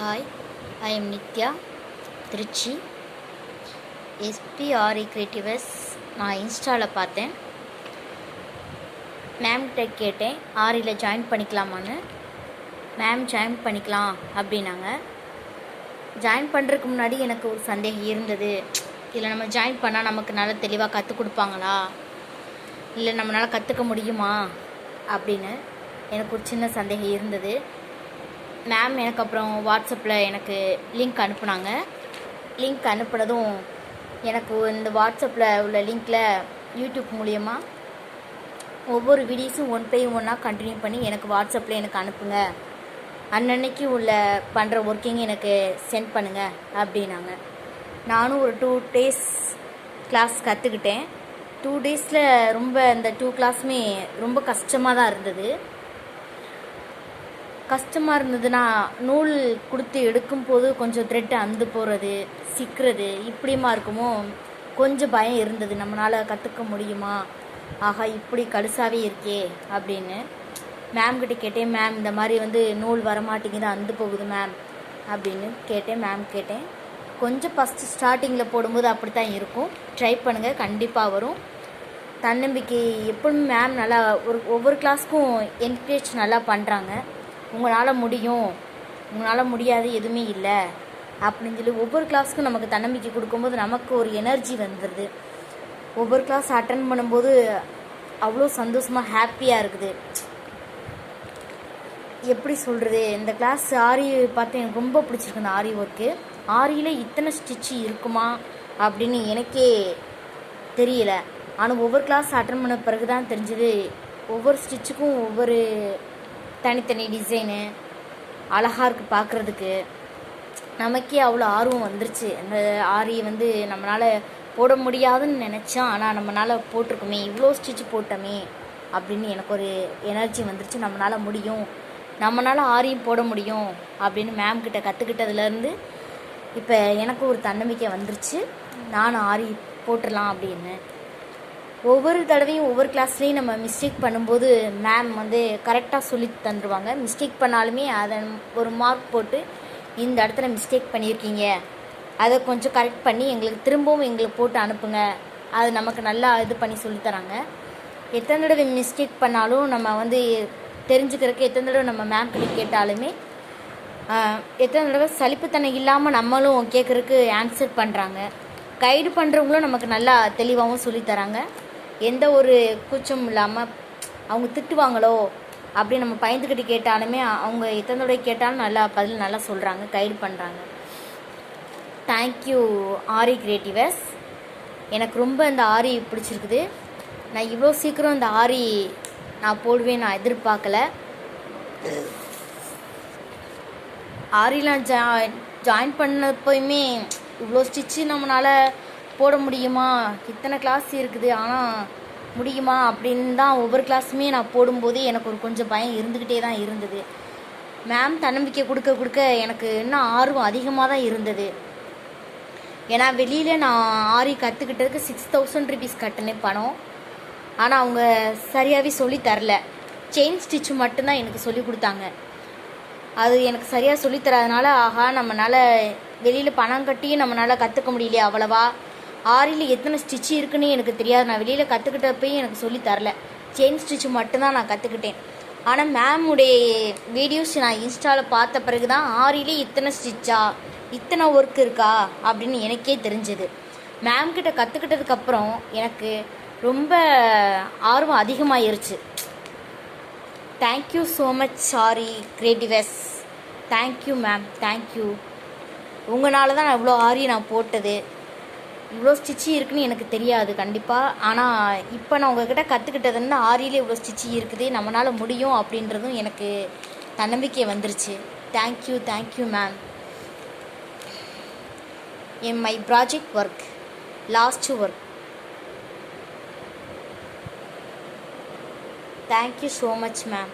Hi I am Nithya Trichy SPRE creatives நான் இன்ஸ்டாவில் பார்த்தேன். மேம்கிட்ட கேட்டேன் ஆரியில் ஜாயின் பண்ணிக்கலாமான்னு. மேம் ஜாயின் பண்ணிக்கலாம் அப்படின்னாங்க. ஜாயின் பண்ணுறதுக்கு முன்னாடி எனக்கு ஒரு சந்தேகம் இருந்தது. இதில் நம்ம ஜாயின் பண்ணால் நமக்கு நல்லா தெளிவாக கற்றுக் கொடுப்பாங்களா? இல்லை நம்மளால் கற்றுக்க முடியுமா? அப்படின்னு எனக்கு ஒரு சின்ன சந்தேகம் இருந்தது. மேம் எனக்கு அப்புறம் வாட்ஸ்அப்பில் எனக்கு லிங்க் அனுப்புனாங்க. லிங்க் அனுப்புனதும் எனக்கு இந்த வாட்ஸ்அப்பில் உள்ள லிங்க்கில் யூடியூப் மூலியமா ஒவ்வொரு வீடியோஸும் ஒன் பை ஒன்னாக கண்டினியூ பண்ணி எனக்கு வாட்ஸ்அப்பில் எனக்கு அனுப்புங்க. அன்னன்னைக்கு உள்ள பண்ணுற ஒர்க்கிங் எனக்கு சென்ட் பண்ணுங்கள் அப்படின்னாங்க. நானும் ஒரு டூ டேஸ் கிளாஸ் கற்றுக்கிட்டேன் டூ டேஸில் ரொம்ப இந்த டூ கிளாஸுமே ரொம்ப கஷ்டமாக தான் இருந்தது. கஷ்டமாக இருந்ததுன்னா நூல் கொடுத்து எடுக்கும்போது கொஞ்சம் த்ரெட்டு அந்து போகிறது சிக்கிறது இப்படிமா இருக்குமோ? கொஞ்சம் பயம் இருந்தது. நம்மளால் கற்றுக்க முடியுமா? ஆஹா இப்படி கடுசாவே இருக்கே அப்படின்னு. மேம் கிட்ட கேட்டேன் மேம் இந்த மாதிரி வந்து நூல் வரமாட்டேங்குது அந்து போகுது மேம் அப்படின்னு கேட்டேன் மேம் கேட்டேன். கொஞ்சம் ஃபஸ்ட்டு ஸ்டார்டிங்கில் போடும்போது அப்படி தான் இருக்கும். ட்ரை பண்ணுங்கள் கண்டிப்பாக வரும். தன்னம்பிக்கை எப்பவுமே மேம் நல்லா ஒரு ஒவ்வொரு கிளாஸ்க்கும் என்கரேஜ் நல்லா பண்ணுறாங்க உங்களால் முடியும். உங்களால் முடியாது எதுவுமே இல்லை. அப்படின்னு சொல்லி ஒவ்வொரு கிளாஸ்க்கும் நமக்கு தன்னம்பிக்கை கொடுக்கும்போது நமக்கு ஒரு எனர்ஜி வந்துடுது ஒவ்வொரு கிளாஸ் அட்டன் பண்ணும்போது அவ்வளோ சந்தோஷமாக ஹாப்பியாக இருக்குது. எப்படி சொல்கிறது இந்த கிளாஸ் ஆரி பார்த்து எனக்கு ரொம்ப பிடிச்சிருக்கு இந்த ஆரி ஒர்க்கு ஆரியில் இத்தனை ஸ்டிச்சு இருக்குமா அப்படின்னு எனக்கே தெரியல. ஆனால் ஒவ்வொரு கிளாஸ் அட்டன் பண்ண பிறகு தான் தெரிஞ்சது. ஒவ்வொரு ஸ்டிச்சுக்கும் ஒவ்வொரு தனித்தனி டிசைனு அழகாக இருக்குது பார்க்குறதுக்கு நமக்கே அவ்வளோ ஆர்வம் வந்துருச்சு. அந்த ஆரி வந்து நம்மளால் போட முடியாதுன்னு நினச்சோம். ஆனால் நம்மளால் போட்டிருக்குமே. இவ்வளோ ஸ்டிச் போட்டோமே அப்படின்னு எனக்கு ஒரு எனர்ஜி வந்துருச்சு. நம்மளால் முடியும். நம்மளால் ஆரியும் போட முடியும் அப்படின்னு மேம் கிட்ட கற்றுக்கிட்டதுலேருந்து இப்போ எனக்கு ஒரு தன்னம்பிக்கை வந்துருச்சு. நானும் ஆரி போட்டுடலாம் அப்படின்னு. ஒவ்வொரு தடவையும் ஒவ்வொரு கிளாஸ்லேயும் நம்ம மிஸ்டேக் பண்ணும்போது மேம் வந்து கரெக்டாக சொல்லி தந்துடுவாங்க மிஸ்டேக் பண்ணாலுமே அதை ஒரு மார்க் போட்டு இந்த இடத்துல மிஸ்டேக் பண்ணியிருக்கீங்க அதை கொஞ்சம் கரெக்ட் பண்ணி எங்களுக்கு திரும்பவும் எங்களுக்கு போட்டு அனுப்புங்க. அது நமக்கு நல்லா இது பண்ணி சொல்லித்தராங்க எத்தனை தடவை மிஸ்டேக் பண்ணாலும் நம்ம வந்து தெரிஞ்சுக்கிறதுக்கு எத்தனை தடவை நம்ம மேம் கிட்ட கேட்டாலுமே எத்தனை தடவை சலிப்புத்தன்மை இல்லாமல் நம்மளும் கேட்குறதுக்கு ஆன்சர் பண்ணுறாங்க கைடு பண்ணுறவங்களும் நமக்கு நல்லா தெளிவாகவும் சொல்லித்தராங்க எந்த ஒரு கூச்சமும் இல்லாமல் அவங்க திட்டுவாங்களோ அப்படி நம்ம பயந்துக்கிட்டு கேட்டாலுமே அவங்க எத்தனை கேட்டாலும் நல்லா பதில் நல்லா சொல்கிறாங்க கைடு பண்ணுறாங்க தேங்க்யூ ஆரி கிரியேட்டிவஸ் எனக்கு ரொம்ப இந்த ஆரி பிடிச்சிருக்குது. நான் இவ்வளோ சீக்கிரம் இந்த ஆரி நான் போடுவேன் நான் எதிர்பார்க்கல. ஆரிலாம் ஜா ஜாயின் பண்ணப்போயுமே இவ்வளோ ஸ்டிச்சு நம்மளால் போட முடியுமா? இத்தனை கிளாஸ் இருக்குது ஆனால் முடியுமா அப்படின்னு தான் ஒவ்வொரு கிளாஸுமே நான் போடும்போதே எனக்கு ஒரு கொஞ்சம் பயம் இருந்துக்கிட்டே தான் இருந்தது. மேம் தன்னம்பிக்கை கொடுக்க கொடுக்க எனக்கு இன்னும் ஆர்வம் அதிகமாக தான் இருந்தது. ஏன்னா வெளியில் நான் ஆரி கற்றுக்கிட்டதுக்கு சிக்ஸ் தௌசண்ட் ருபீஸ் கட்டினேன் பணம். ஆனால் அவங்க சரியாகவே சொல்லி தரல. செயின் ஸ்டிச் மட்டும்தான் எனக்கு சொல்லி கொடுத்தாங்க. அது எனக்கு சரியாக சொல்லித்தராதனால ஆஹா நம்மளால் வெளியில் பணம் கட்டியும் நம்மளால் கற்றுக்க முடியலையே அவ்வளவா? ஆரியில் எத்தனை ஸ்டிச்சு இருக்குன்னு எனக்கு தெரியாது. நான் வெளியில் கற்றுக்கிட்டப்பையும் எனக்கு சொல்லித் தரல. செயின் ஸ்டிச் மட்டும்தான் நான் கற்றுக்கிட்டேன் ஆனால் மேமுடைய வீடியோஸ் நான் இன்ஸ்டாவில் பார்த்த பிறகு தான் ஆரியிலே இத்தனை ஸ்டிச்சா இத்தனை ஒர்க் இருக்கா? அப்படின்னு எனக்கே தெரிஞ்சது. மேம்கிட்ட கற்றுக்கிட்டதுக்கப்புறம் எனக்கு ரொம்ப ஆர்வம் அதிகமாகிருச்சு thank you so much sorry creatives thank you ma'am thank you உங்களால தான் நான் இவ்வளோ ஆரி நான் போட்டது. இவ்வளோ ஸ்டிச்சு இருக்குன்னு எனக்கு தெரியாது கண்டிப்பாக ஆனால் இப்போ நான் உங்ககிட்ட கற்றுக்கிட்டதுன்னா ஆரியிலே இவ்வளோ ஸ்டிச்சு இருக்குது நம்மளால் முடியும் அப்படின்றதும் எனக்கு தன்னம்பிக்கை வந்துருச்சு. Thank you thank you ma'am N my project work last work thank you so much ma'am